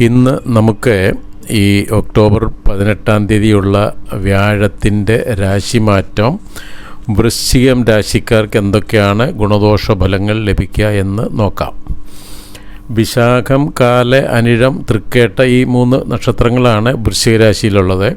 ഇന്ന് നമുക്ക് ഈ ഒക്ടോബർ പതിനെട്ടാം തീയതിയുള്ള വ്യാഴത്തിന്റെ രാശിമാറ്റം വൃശ്ചികം രാശിക്കാർക്ക് എന്തൊക്കെയാണ് ഗുണദോഷ ഫലങ്ങൾ ലഭിക്കുക എന്ന് നോക്കാം. വിശാഖം കാല അനിഴം തൃക്കേട്ട ഈ മൂന്ന് നക്ഷത്രങ്ങളാണ് വൃശ്ചികരാശിയിലുള്ളത്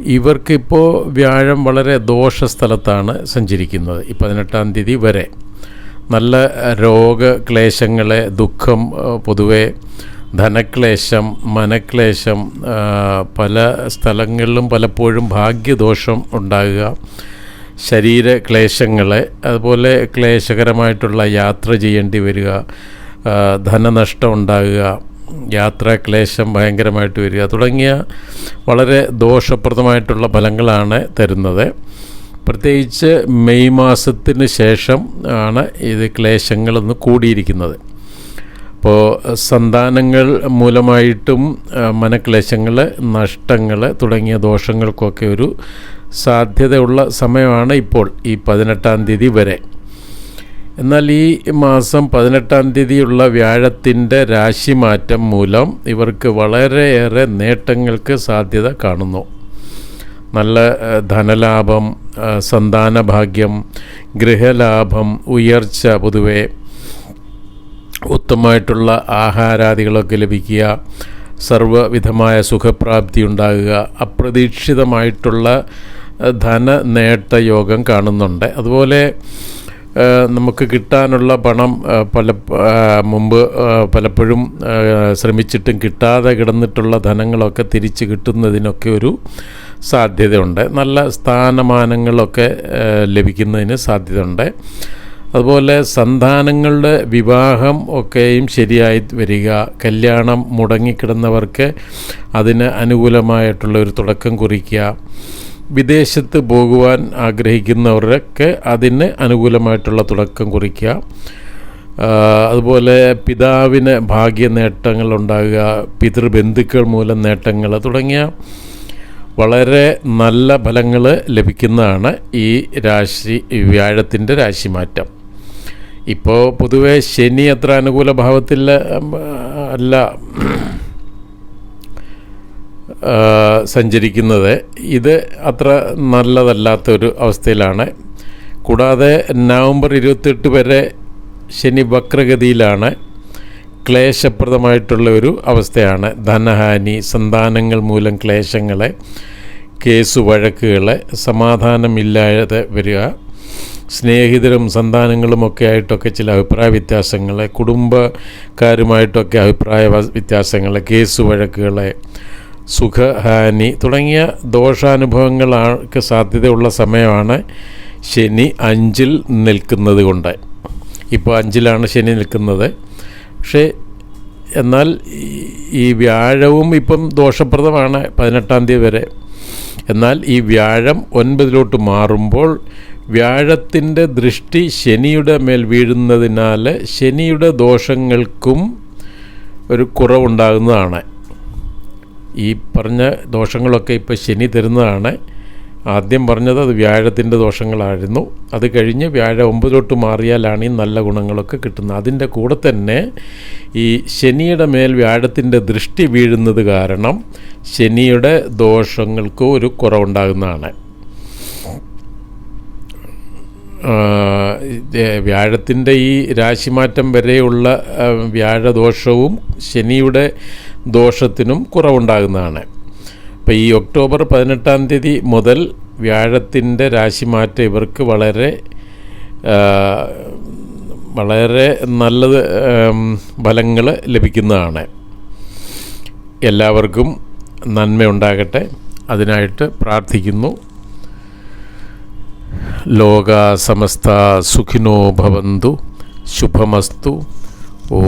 ഇവർക്കിപ്പോൾ വ്യാഴം വളരെ ദോഷ സ്ഥലത്താണ് സഞ്ചരിക്കുന്നത് ഈ പതിനെട്ടാം തീയതി വരെ. നല്ല രോഗക്ലേശങ്ങളെ ദുഃഖം പൊതുവേ പൊതുവെ ധനക്ലേശം മനക്ലേശം പല സ്ഥലങ്ങളിലും പലപ്പോഴും ഭാഗ്യദോഷം ഉണ്ടാകുക. ശരീരക്ലേശങ്ങളെ അതുപോലെ ക്ലേശകരമായിട്ടുള്ള യാത്ര ചെയ്യേണ്ടി വരിക. ധനനഷ്ടം ഉണ്ടാകുക. യാത്രാക്ലേശം ഭയങ്കരമായിട്ട് വരിക. തുടങ്ങിയ വളരെ ദോഷപ്രദമായിട്ടുള്ള ഫലങ്ങളാണ് തരുന്നത്. പ്രത്യേകിച്ച് മെയ് മാസത്തിന് ശേഷം ആണ് ഇത് ക്ലേശങ്ങളൊന്ന് കൂടിയിരിക്കുന്നത്. അപ്പോൾ സന്താനങ്ങൾ മൂലമായിട്ടും മനക്ലേശങ്ങൾ നഷ്ടങ്ങൾ തുടങ്ങിയ ദോഷങ്ങൾക്കൊക്കെ ഒരു സാധ്യതയുള്ള സമയമാണ് ഇപ്പോൾ ഈ പതിനെട്ടാം തീയതി വരെ. എന്നാൽ ഈ മാസം പതിനെട്ടാം തീയതിയുള്ള വ്യാഴത്തിന്റെ രാശിമാറ്റം മൂലം ഇവർക്ക് വളരെയേറെ നേട്ടങ്ങൾക്ക് സാധ്യത കാണുന്നു. നല്ല ധനലാഭം സന്താന സന്താനഭാഗ്യം ഗൃഹലാഭം ഉയർച്ച പൊതുവെ ഉത്തമമായിട്ടുള്ള ആഹാരാദികളൊക്കെ ലഭിക്കുക സർവവിധമായ സുഖപ്രാപ്തി ഉണ്ടാകുക അപ്രതീക്ഷിതമായിട്ടുള്ള ധന നേട്ട യോഗം കാണുന്നുണ്ട്. അതുപോലെ നമുക്ക് കിട്ടാനുള്ള പണം പല മുമ്പ് പലപ്പോഴും ശ്രമിച്ചിട്ടും കിട്ടാതെ കിടന്നിട്ടുള്ള ധനങ്ങളൊക്കെ തിരിച്ച് കിട്ടുന്നതിനൊക്കെ ഒരു സാധ്യതയുണ്ട്. നല്ല സ്ഥാനമാനങ്ങളൊക്കെ ലഭിക്കുന്നതിന് സാധ്യതയുണ്ട്. അതുപോലെ സന്താനങ്ങളുടെ വിവാഹം ഒക്കെയും ശരിയായി വരിക. കല്യാണം മുടങ്ങിക്കിടന്നവർക്ക് അതിന് അനുകൂലമായിട്ടുള്ള ഒരു തുടക്കം കുറിക്കുക. വിദേശത്ത് പോകുവാൻ ആഗ്രഹിക്കുന്നവർക്ക് അതിന് അനുകൂലമായിട്ടുള്ള തുടക്കം കുറിക്കുക. അതുപോലെ പിതാവിന് ഭാഗ്യ നേട്ടങ്ങൾ ഉണ്ടാകുക പിതൃബന്ധുക്കൾ മൂലം നേട്ടങ്ങൾ തുടങ്ങിയ വളരെ നല്ല ഫലങ്ങൾ ലഭിക്കുന്നതാണ് ഈ രാശി വ്യാഴത്തിന്റെ രാശിമാറ്റം. ഇപ്പോൾ പൊതുവെ ശനി അത്ര അനുകൂല ഭാവത്തിൽ അല്ല സഞ്ചരിക്കുന്നത്. ഇത് അത്ര നല്ലതല്ലാത്തൊരു അവസ്ഥയിലാണ്. കൂടാതെ നവംബർ ഇരുപത്തെട്ട് വരെ ശനി വക്രഗതിയിലാണ്. ക്ലേശപ്രദമായിട്ടുള്ള ഒരു അവസ്ഥയാണ്. ധനഹാനി സന്താനങ്ങൾ മൂലം ക്ലേശങ്ങളെ കേസ് വഴക്കുകൾ സമാധാനമില്ലാതെ വരിക. സ്നേഹിതരും സന്താനങ്ങളുമൊക്കെ ആയിട്ടൊക്കെ ചില അഭിപ്രായ വ്യത്യാസങ്ങൾ കുടുംബക്കാരുമായിട്ടൊക്കെ അഭിപ്രായ വ്യത്യാസങ്ങൾ കേസ് വഴക്കുകളെ സുഖഹാനി തുടങ്ങിയ ദോഷാനുഭവങ്ങൾക്ക് സാധ്യതയുള്ള സമയമാണ് ശനി അഞ്ചിൽ നിൽക്കുന്നത് കൊണ്ട്. ഇപ്പോൾ അഞ്ചിലാണ് ശനി നിൽക്കുന്നത്. പക്ഷേ എന്നാൽ ഈ വ്യാഴവും ഇപ്പം ദോഷപ്രദമാണ് പതിനെട്ടാം തീയതി വരെ. എന്നാൽ ഈ വ്യാഴം ഒൻപതിലോട്ട് മാറുമ്പോൾ വ്യാഴത്തിന്റെ ദൃഷ്ടി ശനിയുടെ മേൽ വീഴുന്നതിനാൽ ശനിയുടെ ദോഷങ്ങൾക്കും ഒരു കുറവുണ്ടാകുന്നതാണ്. ഈ പറഞ്ഞ ദോഷങ്ങളൊക്കെ ഇപ്പോൾ ശനി തരുന്നതാണ്. ആദ്യം പറഞ്ഞത് അത് വ്യാഴത്തിന്റെ ദോഷങ്ങളായിരുന്നു. അത് കഴിഞ്ഞ് വ്യാഴ ഒമ്പതിലോട്ട് മാറിയാലാണ് ഈ നല്ല ഗുണങ്ങളൊക്കെ കിട്ടുന്നത്. അതിന്റെ കൂടെ തന്നെ ഈ ശനിയുടെ മേൽ വ്യാഴത്തിന്റെ ദൃഷ്ടി വീഴുന്നത് കാരണം ശനിയുടെ ദോഷങ്ങൾക്കും ഒരു കുറവുണ്ടാകുന്നതാണ്. വ്യാഴത്തിന്റെ ഈ രാശിമാറ്റം വരെയുള്ള വ്യാഴദോഷവും ശനിയുടെ ദോഷത്തിനും കുറവുണ്ടാകുന്നതാണ്. അപ്പോൾ ഈ ഒക്ടോബർ പതിനെട്ടാം തീയതി മുതൽ വ്യാഴത്തിന്റെ രാശിമാറ്റം ഇവർക്ക് വളരെ വളരെ നല്ലത് ഫലങ്ങൾ ലഭിക്കുന്നതാണ്. എല്ലാവർക്കും നന്മയുണ്ടാകട്ടെ. അതിനായിട്ട് പ്രാർത്ഥിക്കുന്നു. లోగా సమస్త సుఖినో భవంతు. శుభమస్తు. ఓ